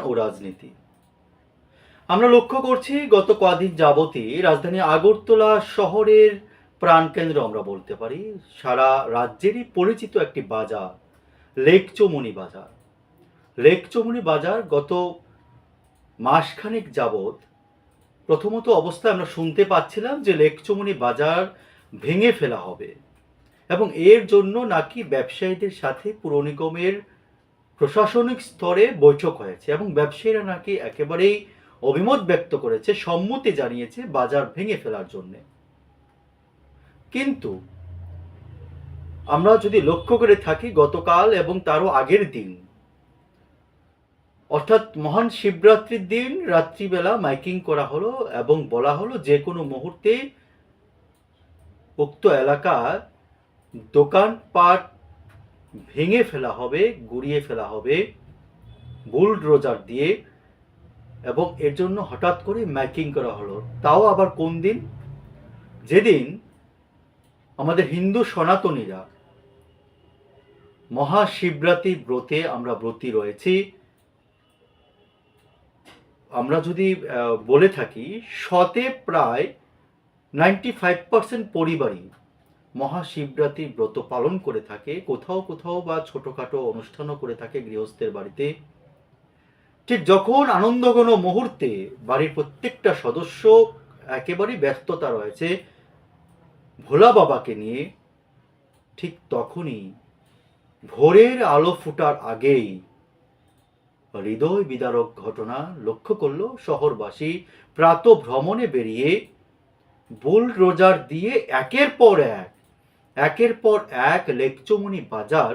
ও রাজনীতি। আমরা লক্ষ্য করছি গত কদিন যাবতই রাজধানী আগরতলা শহরের প্রাণকেন্দ্র আমরা বলতে পারি, সারা রাজ্যেরই পরিচিত একটি বাজার লেকচমনি বাজার। লেকচমনি বাজার গত মাসখানেক যাবত প্রথমত অবস্থায় আমরা শুনতে পাচ্ছিলাম যে লেকচমনি বাজার ভেঙে ফেলা হবে এবং এর জন্য নাকি ব্যবসায়ীদের সাথে পুর নিগমের প্রশাসনিক স্তরে বৈঠক হয়েছে এবং ব্যবসায়ীরা নাকি একেবারেই অভিমত ব্যক্ত করেছে, সম্মতি জানিয়েছে বাজার ভেঙে ফেলার জন্যে। কিন্তু আমরা যদি লক্ষ্য করে থাকি, গতকাল এবং তারও আগের দিন, অর্থাৎ মহান শিবরাত্রির দিন, রাত্রিবেলা মাইকিং করা হলো এবং বলা হলো যে কোনো মুহূর্তে উক্ত এলাকার দোকানপাট ভেঙে ফেলা হবে, গুড়িয়ে ফেলা হবে, বুলডোজার দিয়ে এবং এর জন্য হঠাৎ করে ম্যাকিং করা হলো। তাও আবার কোন দিন? যেদিন আমাদের হিন্দু সনাতনীরা মহাশিবরাত্রি ব্রতে আমরা ব্রতী রয়েছি, আমরা যদি বলে থাকি, শতে প্রায় নাইনটি ফাইভ পার্সেন্ট পরিবারই মহাশিবরাত্রি ব্রত পালন করে থাকে, কোথাও কোথাও বা ছোটোখাটো অনুষ্ঠানও করে থাকে গৃহস্থের বাড়িতে। ঠিক যখন আনন্দঘন মুহূর্তে বাড়ির প্রত্যেকটা সদস্য একেবারেই ব্যস্ততা রয়েছে, ভোলা বাবাকে নিয়ে ঠিক তখনই ভোরের আলো ফুটার আগেই হৃদয় বিদারক ঘটনা লক্ষ্য করল শহরবাসী। প্রাত ভ্রমণে বেরিয়ে বুল রোজার দিয়ে একের পর এক একের পর এক লেকচমনি বাজার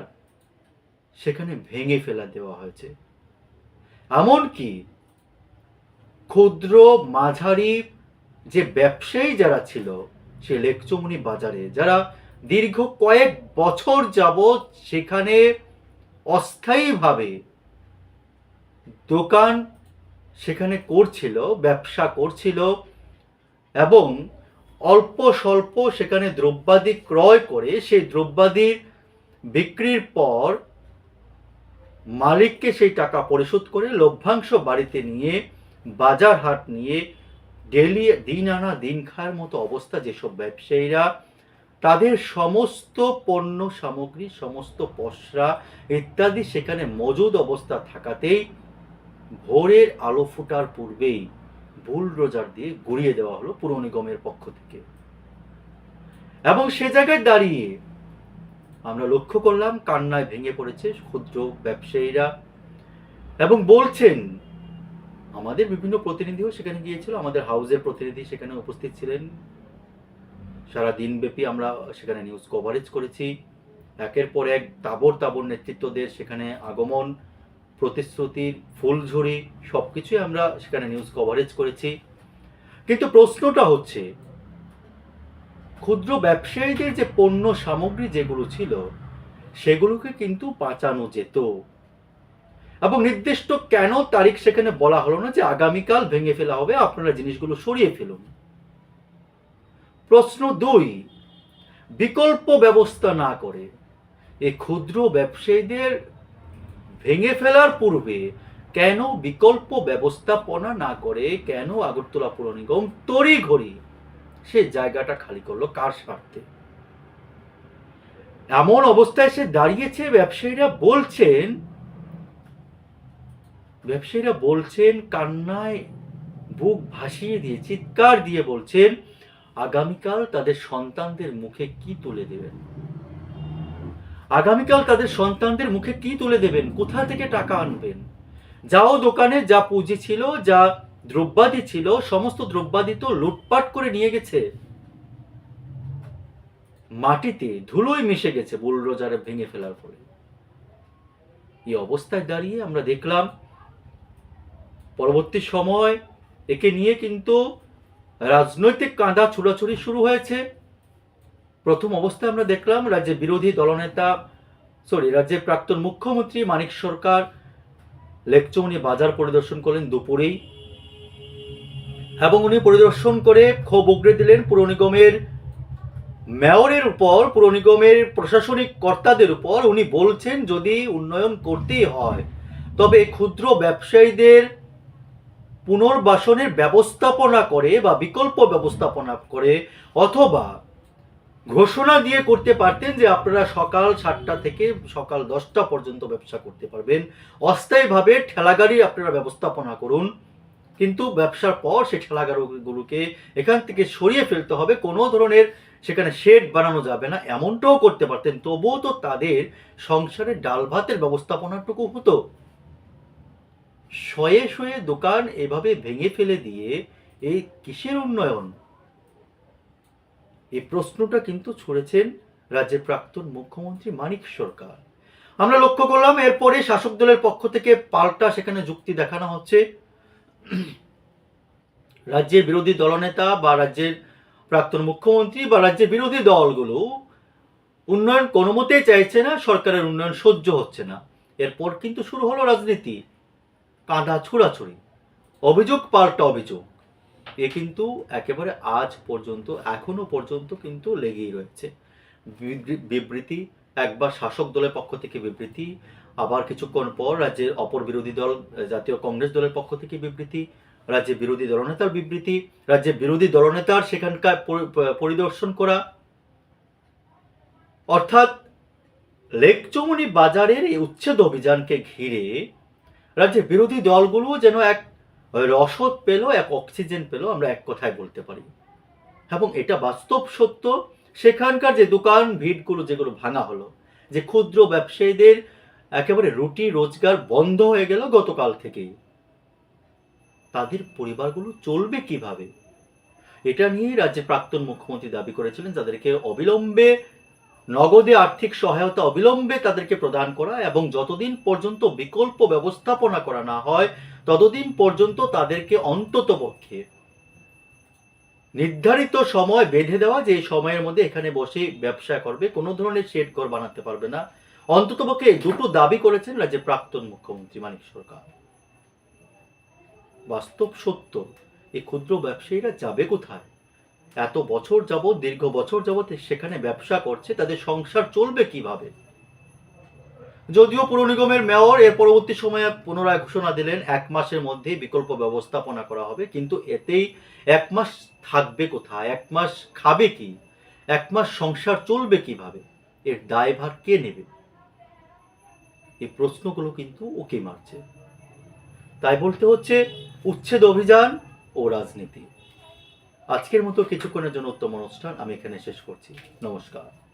সেখানে ভেঙে ফেলা দেওয়া হয়েছে। এমনকি ক্ষুদ্র মাঝারি যে ব্যবসায়ী যারা ছিল, সে লেকচমনি বাজারে, যারা দীর্ঘ কয়েক বছর যাবৎ সেখানে অস্থায়ীভাবে দোকান সেখানে করছিল, ব্যবসা করছিল এবং অল্প স্বল্প সেখানে দ্রব্যাদি ক্রয় করে সেই দ্রব্যাদির বিক্রির পর মালিককে সেই টাকা পরিশোধ করে লভ্যাংশ বাড়িতে নিয়ে, বাজার হাট নিয়ে, ডেলি দিন আনা দিন খাওয়ার মতো অবস্থা যেসব ব্যবসায়ীরা, তাদের সমস্ত পণ্য সামগ্রী, সমস্ত পসরা ইত্যাদি সেখানে মজুদ অবস্থা থাকাতেই ভোরের আলো ফুটার পূর্বেই বুলডোজার দিয়ে গড়িয়ে দেওয়া হলো পুর নিগমের পক্ষ থেকে। এবং সে জায়গায় দাঁড়িয়ে আমরা লক্ষ্য করলাম, কান্নায় ভেঙে পড়েছে ক্ষুদ্র ব্যবসায়ীরা এবং বলছেন, আমাদের বিভিন্ন প্রতিনিধিও সেখানে গিয়েছিল, আমাদের হাউজের প্রতিনিধি সেখানে উপস্থিত ছিলেন। সারা দিনব্যাপী আমরা সেখানে নিউজ কভারেজ করেছি। একের পর এক তাবর তাবর নেতৃত্বদের সেখানে আগমন প্রতিশ্রুতির ফুলঝুরি সব কিছুই আমরা সেখানে নিউজ কভারেজ করেছি। কিন্তু প্রশ্নটা হচ্ছে, ক্ষুদ্র ব্যবসায়ীদের যে পণ্য সামগ্রী যেগুলো ছিল, সেগুলোকে কিন্তু বাঁচানো যেত। এবং নির্দিষ্ট কেন তারিখ সেখানে বলা হলো না যে আগামীকাল ভেঙে ফেলা হবে, আপনারা জিনিসগুলো সরিয়ে ফেলুন। প্রশ্ন দুই, বিকল্প ব্যবস্থা না করে এই ক্ষুদ্র ব্যবসায়ীদের ভেঙে ফেলার পূর্বে কেন বিকল্প ব্যবস্থাপনা না করে কেন আগরতলা পুর নিগম তড়ি ঘড়ি সে জায়গাটা খালি করল কার স্বার্থে? এমন অবস্থায় সে দাঁড়িয়েছে ব্যবসায়ীরা বলছেন ব্যবসায়ীরা বলছেন, কান্নায় বুক ভাসিয়ে দিয়ে, চিৎকার দিয়ে বলছেন, আগামীকাল তাদের সন্তানদের মুখে কি তুলে দেবেন? আগামীকাল তাদের সন্তানদের মুখে কি তুলে দেবেন? কোথা থেকে টাকা আনবেন? যাও দোকানে যা পুঁজি ছিল, যা দ্রব্যাদি ছিল, সমস্ত দ্রব্যাদি তো লুটপাট করে নিয়ে গেছে। মাটিতে ধুলোয় মিশে গেছে বুলডোজারে ভেঙে ফেলার পরে। এই অবস্থায় দাঁড়িয়ে আমরা দেখলাম, পরবর্তী সময় একে নিয়ে কিন্তু রাজনৈতিক কাঁদা ছুড়াছুড়ি শুরু হয়েছে। প্রথম অবস্থায় আমরা দেখলাম রাজ্যে বিরোধী দলনেতা সরি রাজ্যের প্রাক্তন মুখ্যমন্ত্রী মানিক সরকার লেকচৌনি বাজার পরিদর্শন করলেন দুপুরেই এবং উনি পরিদর্শন করে ক্ষোভ উগড়ে দিলেন পুর নিগমের মেয়রের উপর, পুর নিগমের প্রশাসনিক কর্তাদের উপর। উনি বলছেন, যদি উন্নয়ন করতেই হয়, তবে ক্ষুদ্র ব্যবসায়ীদের পুনর্বাসনের ব্যবস্থাপনা করে বা বিকল্প ব্যবস্থাপনা করে অথবা ঘোষণা দিয়ে করতে পারতেন যে আপনারা সকাল সাতটা থেকে সকাল দশটা পর্যন্ত ব্যবসা করতে পারবেন। অস্থায়ীভাবে ঠেলাগাড়ি আপনারা ব্যবস্থাপনা করুন। কিন্তু ব্যবসার পর সেই ঠেলাগাড়িগুলোকে এখান থেকে সরিয়ে ফেলতে হবে। কোনো ধরনের সেখানে শেড বানানো যাবে না, এমনটাও করতে পারতেন। তবুও তো তাদের সংসারে ডাল ভাতের ব্যবস্থাপনাটুকু হতো। শয়ে শয়ে দোকান এভাবে ভেঙে ফেলে দিয়ে এই কিসের উন্নয়ন? এই প্রশ্নটা কিন্তু ছুড়েছেন রাজ্যের প্রাক্তন মুখ্যমন্ত্রী মানিক সরকার। আমরা লক্ষ্য করলাম, এরপরে শাসক দলের পক্ষ থেকে পাল্টা সেখানে যুক্তি দেখানো হচ্ছে। রাজ্যের বিরোধী দলনেতা বা রাজ্যের প্রাক্তন মুখ্যমন্ত্রী বা রাজ্যের বিরোধী দলগুলো উন্নয়ন কোনো মতেই চাইছে না, সরকারের উন্নয়ন সহ্য হচ্ছে না। এরপর কিন্তু শুরু হলো রাজনীতি, কাঁধা ছুড়াছুড়ি, অভিযোগ পাল্টা অভিযোগ। এ কিন্তু একেবারে আজ পর্যন্ত, এখনও পর্যন্ত কিন্তু লেগেই রয়েছে। বিবৃতি, একবার শাসক দলের পক্ষ থেকে বিবৃতি, আবার কিছুক্ষণ পর রাজ্যের অপর বিরোধী দল, জাতীয় কংগ্রেস দলের পক্ষ থেকে বিবৃতি, রাজ্যের বিরোধী দলনেতার বিবৃতি, রাজ্যের বিরোধী দলনেতার সেখানকার পরিদর্শন করা। অর্থাৎ লেকচমনি বাজারের এই উচ্ছেদ অভিযানকে ঘিরে রাজ্যের বিরোধী দলগুলো যেন এক রসদ পেল, এক অক্সিজেন পেল, আমরা এক কথায় বলতে পারি। এবং এটা বাস্তব সত্য, সেখানকার যে দোকান, ভিড়গুলো যেগুলো ভাঙা হলো, যে ক্ষুদ্র ব্যবসায়ীদের একেবারে রুটি, রোজগার বন্ধ হয়ে গেল গতকাল থেকেই। তাদের পরিবারগুলো চলবে কীভাবে? এটা নিয়েই রাজ্যের প্রাক্তন মুখ্যমন্ত্রী দাবি করেছিলেন, যাদেরকে অবিলম্বে, নগদে আর্থিক সহায়তা অবিলম্বে তাদেরকে প্রদান করা এবং যতদিন পর্যন্ত বিকল্প ব্যবস্থাপনা করা না হয় ততদিন পর্যন্ত তাদেরকে অন্তত পক্ষে নির্ধারিত সময় বেঁধে দেওয়া যে সময়ের মধ্যে এখানে বসে ব্যবসা করবে, কোনো ধরনের শেড ঘর বানাতে পারবে না। অন্তত পক্ষে দুটো দাবি করেছেন রাজ্যের প্রাক্তন মুখ্যমন্ত্রী মানিক সরকার। বাস্তব সত্য, এই ক্ষুদ্র ব্যবসায়ীরা যাবে কোথায়? এত বছর যাবৎ, দীর্ঘ বছর যাবৎ সেখানে ব্যবসা করছে, তাদের সংসার চলবে কীভাবে? যদিও পুর নিগমের মেয়র এর পরবর্তী সময়ে পুনরায় ঘোষণা দিলেন, এক মাসের মধ্যে বিকল্প ব্যবস্থাপনা করা হবে, কিন্তু এতেই এক মাস থাকবে কোথায়? এক মাস খাবে কি? এক মাস সংসার চলবে কীভাবে? এর দায়ভার কে নেবে? এই প্রশ্নগুলো কিন্তু ওকে মারছে। তাই বলতে হচ্ছে উচ্ছেদ অভিযান ও রাজনীতি। আজকের মতো কিছুক্ষণের জন্য উত্তম অনুষ্ঠান আমি এখানে শেষ করছি। নমস্কার।